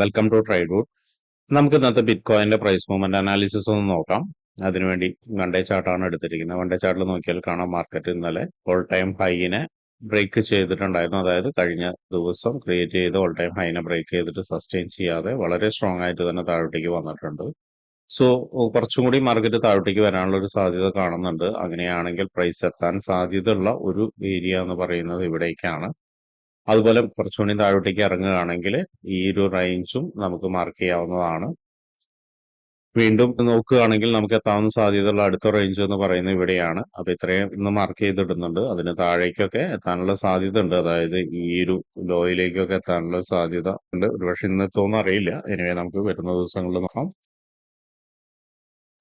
Welcome to ട്രൈഡ്വുഡ് നമുക്ക് ഇന്നത്തെ bit കോയിന്റെ പ്രൈസ് മൂവ്മെന്റ് അനാലിസിസ് ഒന്ന് നോക്കാം. അതിനുവേണ്ടി വണ്ടേ ചാർട്ടാണ് എടുത്തിരിക്കുന്നത്. വണ്ടേ ചാർട്ടിൽ നോക്കിയാൽ കാണാം മാർക്കറ്റ് ഇന്നലെ ഓൾ ടൈം ഹൈനെ ബ്രേക്ക് ചെയ്തിട്ടുണ്ടായിരുന്നു. അതായത് കഴിഞ്ഞ ദിവസം ക്രിയേറ്റ് ചെയ്ത് ഓൾ ടൈം ഹൈനെ ബ്രേക്ക് ചെയ്തിട്ട് സസ്റ്റെയിൻ ചെയ്യാതെ വളരെ സ്ട്രോങ് ആയിട്ട് തന്നെ താഴോട്ടേക്ക് വന്നിട്ടുണ്ട്. സോ കുറച്ചും കൂടി മാർക്കറ്റ് താഴോട്ടേക്ക് വരാനുള്ള ഒരു സാധ്യത കാണുന്നുണ്ട്. അങ്ങനെയാണെങ്കിൽ പ്രൈസ് എത്താൻ സാധ്യതയുള്ള ഒരു ഏരിയ എന്ന് പറയുന്നത് ഇവിടേക്കാണ്. അതുപോലെ കുറച്ചുകൂടി താഴോട്ടേക്ക് ഇറങ്ങുകയാണെങ്കിൽ ഈ ഒരു റേഞ്ചും നമുക്ക് മാർക്ക് ചെയ്യാവുന്നതാണ്. വീണ്ടും നോക്കുകയാണെങ്കിൽ നമുക്ക് എത്താവുന്ന സാധ്യതയുള്ള അടുത്ത റേഞ്ച് എന്ന് പറയുന്നത് ഇവിടെയാണ്. അപ്പൊ ഇത്രയും ഇന്ന് മാർക്ക് ചെയ്തിടുന്നുണ്ട്. അതിന് താഴേക്കൊക്കെ എത്താനുള്ള സാധ്യത ഉണ്ട് അതായത് ഈ ഒരു ലോയിലേക്കൊക്കെ എത്താനുള്ള സാധ്യത ഉണ്ട്. ഒരുപക്ഷെ ഇന്ന് എത്തുമെന്ന് അറിയില്ല. എനിവേ നമുക്ക് വരുന്ന ദിവസങ്ങളിൽ നോക്കാം.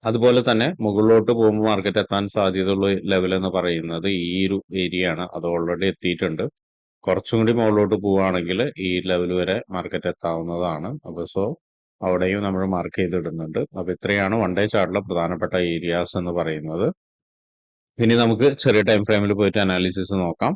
അതുപോലെ തന്നെ മുകളിലോട്ട് പോകുമ്പോൾ മാർക്കറ്റ് എത്താൻ സാധ്യതയുള്ള ലെവൽ എന്ന് പറയുന്നത് ഈ ഒരു ഏരിയ ആണ്. അത് ഓൾറെഡി എത്തിയിട്ടുണ്ട്. കുറച്ചും കൂടി മുകളിലോട്ട് പോവുകയാണെങ്കിൽ ഈ ലെവൽ വരെ മാർക്കറ്റ് എത്താവുന്നതാണ്. അപ്പോൾ സോ അവിടെയും നമ്മൾ മാർക്ക് ചെയ്തിടുന്നുണ്ട്. അപ്പോൾ ഇത്രയാണ് വൺ ഡേ ചാർട്ടിലെ പ്രധാനപ്പെട്ട ഏരിയാസ് എന്ന് പറയുന്നത്. ഇനി നമുക്ക് ചെറിയ ടൈം ഫ്രെയിമിൽ പോയിട്ട് അനാലിസിസ് നോക്കാം.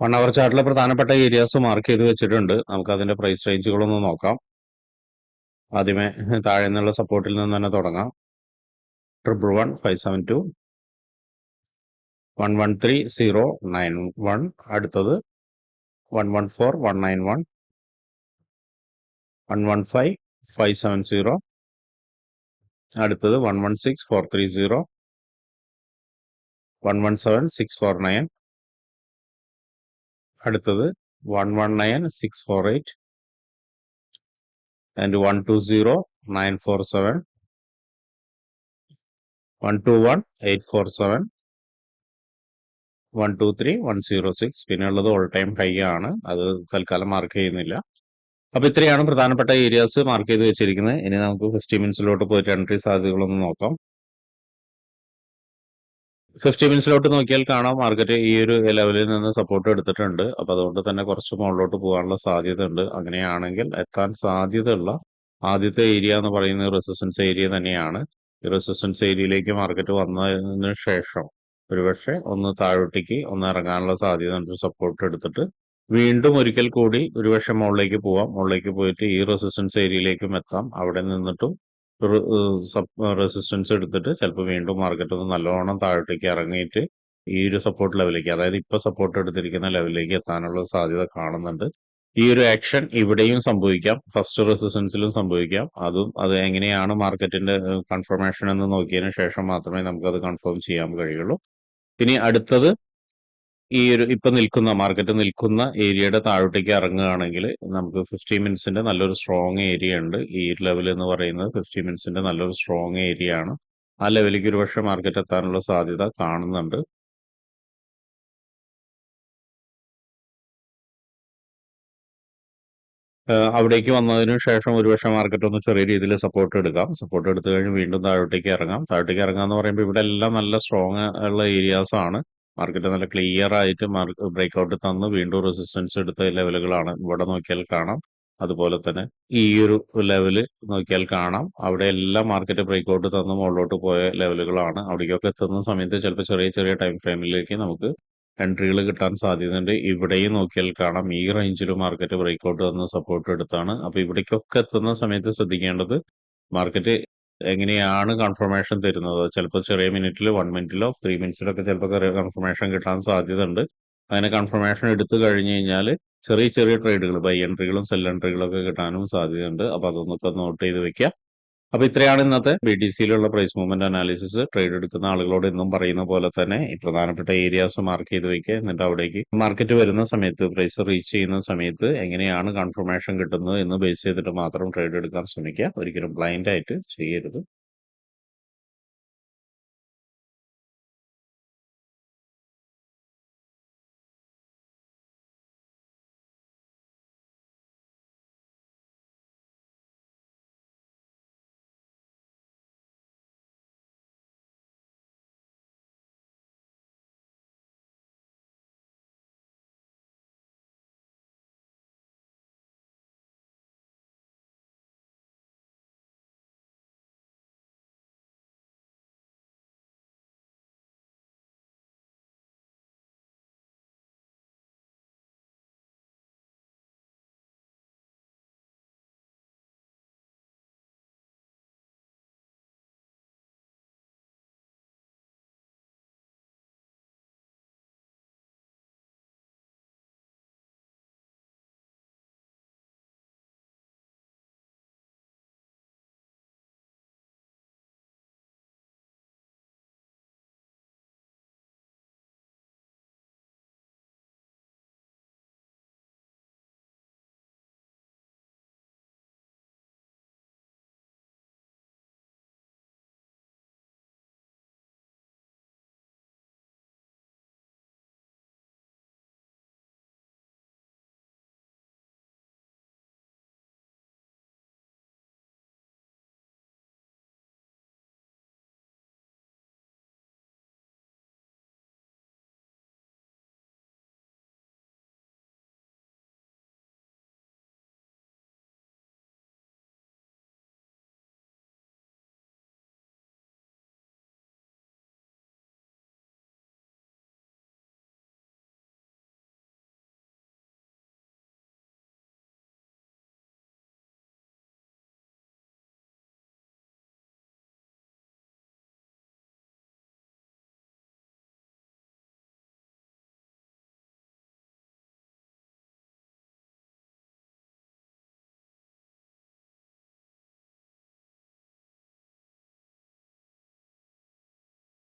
വൺ അവർ ചാർട്ടിലെ പ്രധാനപ്പെട്ട ഏരിയാസ് മാർക്ക് ചെയ്ത് വെച്ചിട്ടുണ്ട്. നമുക്ക് അതിന്റെ പ്രൈസ് റേഞ്ചുകളൊന്ന് നോക്കാം. ആദ്യമേ താഴെ നിന്നുള്ള സപ്പോർട്ടിൽ നിന്ന് തന്നെ തുടങ്ങാം. Triple one five seven two one one three zero nine one അടുത്തത് one one four one nine one one one five five seven zero അടുത്തത് one one six four three zero one one seven six four nine അടുത്തത് one one nine six four eight and one two zero nine four seven one two one eight four seven one two three one zero six പിന്നെ ഉള്ളത് all time high ആണ്. അത് തൽക്കാലം mark ചെയ്യുന്നില്ല. അപ്പൊ ഇത്രയാണ് പ്രധാനപ്പെട്ട ഏരിയാസ് മാർക്ക് ചെയ്ത് വെച്ചിരിക്കുന്നത്. ഇനി നമുക്ക് ഫിഫ്റ്റി മിനിറ്റ്സിലോട്ട് പോയിട്ട് എൻട്രി സാധ്യതകളൊന്ന് നോക്കാം. ഫിഫ്റ്റി മിനിറ്റ്സിലോട്ട് നോക്കിയാൽ കാണാം മാർക്കറ്റ് ഈ ഒരു ലെവലിൽ നിന്ന് സപ്പോർട്ട് എടുത്തിട്ടുണ്ട്. അപ്പൊ അതുകൊണ്ട് തന്നെ കുറച്ച് മുകളിലോട്ട് പോകാനുള്ള സാധ്യത ഉണ്ട് അങ്ങനെയാണെങ്കിൽ എത്താൻ സാധ്യതയുള്ള ആദ്യത്തെ ഏരിയ എന്ന് പറയുന്നത് റെസിസ്റ്റൻസ് ഏരിയ തന്നെയാണ്. ഈ റെസിസ്റ്റൻസ് ഏരിയയിലേക്ക് മാർക്കറ്റ് വന്നതിന് ശേഷം ഒരുപക്ഷെ ഒന്ന് താഴോട്ടേക്ക് ഒന്ന് ഇറങ്ങാനുള്ള സാധ്യത ഉണ്ട്. സപ്പോർട്ട് എടുത്തിട്ട് വീണ്ടും ഒരിക്കൽ കൂടി ഒരുപക്ഷെ മുകളിലേക്ക് പോവാം. മുകളിലേക്ക് പോയിട്ട് ഈ റെസിസ്റ്റൻസ് ഏരിയയിലേക്കും എത്താം. അവിടെ നിന്നിട്ടും റെസിസ്റ്റൻസ് എടുത്തിട്ട് ചിലപ്പോൾ വീണ്ടും മാർക്കറ്റ് ഒന്ന് നല്ലോണം താഴോട്ടേക്ക് ഇറങ്ങിയിട്ട് ഈ ഒരു സപ്പോർട്ട് ലെവലിലേക്ക് അതായത് ഇപ്പൊ സപ്പോർട്ട് എടുത്തിരിക്കുന്ന ലെവലിലേക്ക് എത്താനുള്ള സാധ്യത കാണുന്നുണ്ട്. ഈ ഒരു ആക്ഷൻ ഇവിടെയും സംഭവിക്കാം. ഫസ്റ്റ് റെസിസ്റ്റൻസിലും സംഭവിക്കാം. അതും അത് എങ്ങനെയാണ് മാർക്കറ്റിന്റെ കൺഫർമേഷൻ എന്ന് നോക്കിയതിന് ശേഷം മാത്രമേ നമുക്കത് കൺഫേം ചെയ്യാൻ കഴിയുള്ളൂ. ഇനി അടുത്തത് ഈ ഒരു ഇപ്പൊ നിൽക്കുന്ന മാർക്കറ്റ് നിൽക്കുന്ന ഏരിയയുടെ താഴോട്ടേക്ക് ഇറങ്ങുകയാണെങ്കിൽ നമുക്ക് ഫിഫ്റ്റി മിനിറ്റ്സിന്റെ നല്ലൊരു സ്ട്രോങ് ഏരിയ ഉണ്ട്. ഈ ലെവൽ എന്ന് പറയുന്നത് ഫിഫ്റ്റി മിനിറ്റ്സിന്റെ നല്ലൊരു സ്ട്രോങ് ഏരിയ ആണ്. ആ ലെവലിലേക്ക് ഒരു പക്ഷേ മാർക്കറ്റ് എത്താനുള്ള സാധ്യത കാണുന്നുണ്ട്. അവിടേക്ക് വന്നതിന് ശേഷം ഒരുപക്ഷെ മാർക്കറ്റ് ഒന്ന് ചെറിയ രീതിയിൽ സപ്പോർട്ട് എടുക്കാം. സപ്പോർട്ട് എടുത്തു കഴിഞ്ഞ് വീണ്ടും താഴോട്ടേക്ക് ഇറങ്ങാം. താഴോട്ടേക്ക് ഇറങ്ങാന്ന് പറയുമ്പോൾ ഇവിടെ എല്ലാം നല്ല സ്ട്രോങ് ഉള്ള ഏരിയാസ് ആണ്. മാർക്കറ്റ് നല്ല ക്ലിയർ ആയിട്ട് ബ്രേക്ക് ഔട്ട് തന്ന്. വീണ്ടും റെസിസ്റ്റൻസ് എടുത്ത ലെവലുകളാണ് ഇവിടെ നോക്കിയാൽ കാണാം. അതുപോലെ തന്നെ ഈ ഒരു ലെവൽ നോക്കിയാൽ കാണാം. അവിടെ എല്ലാം മാർക്കറ്റ് ബ്രേക്ക് ഔട്ട് തന്ന് മുകളിലോട്ട് പോയ ലെവലുകളാണ്. അവിടേക്കൊക്കെ എത്തുന്ന സമയത്ത് ചിലപ്പോൾ ചെറിയ ചെറിയ ടൈം ഫ്രെയിമിലേക്ക് നമുക്ക് എൻട്രികൾ കിട്ടാൻ സാധ്യതയുണ്ട്. ഇവിടെയും നോക്കിയാൽ കാണാം. ഈ റേഞ്ചിൽ മാർക്കറ്റ് ബ്രേക്ക് ഔട്ട് തന്ന് സപ്പോർട്ട് എടുത്താണ്. അപ്പോൾ ഇവിടേക്കൊക്കെ എത്തുന്ന സമയത്ത് ശ്രദ്ധിക്കേണ്ടത് മാർക്കറ്റ് എങ്ങനെയാണ് കൺഫർമേഷൻ തരുന്നത്? ചിലപ്പോൾ ചെറിയ മിനിറ്റിൽ വൺ മിനിറ്റിലോ ത്രീ മിനിറ്റ്സിലൊക്കെ ചിലപ്പോൾ കൺഫർമേഷൻ കിട്ടാൻ സാധ്യതയുണ്ട്. അങ്ങനെ കൺഫർമേഷൻ എടുത്തു കഴിഞ്ഞു കഴിഞ്ഞാൽ ചെറിയ ചെറിയ ട്രേഡുകൾ ബൈ എൻട്രികളും സെൽ എൻട്രികളും ഒക്കെ കിട്ടാനും സാധ്യതയുണ്ട്. അപ്പോൾ അതൊന്നൊക്കെ നോട്ട് ചെയ്ത് വെക്കുക. അപ്പോൾ ഇത്രയാണ് ഇന്നത്തെ ബി ടി സിയിലുള്ള പ്രൈസ് മൂവ്മെന്റ് അനാലിസിസ് ട്രേഡ് എടുക്കുന്ന ആളുകളോട് എന്നും പറയുന്ന പോലെ തന്നെ ഈ പ്രധാനപ്പെട്ട ഏരിയാസ് മാർക്ക് ചെയ്ത് വെക്കുക എന്നിട്ട് അവിടേക്ക് മാർക്കറ്റ് വരുന്ന സമയത്ത് പ്രൈസ് റീച്ച് ചെയ്യുന്ന സമയത്ത് എങ്ങനെയാണ് കൺഫർമേഷൻ കിട്ടുന്നത് എന്ന് ബേസ് ചെയ്തിട്ട് മാത്രം ട്രേഡ് എടുക്കാൻ ശ്രമിക്കുക. ഒരിക്കലും ബ്ലൈൻഡ് ആയിട്ട് ചെയ്യരുത്.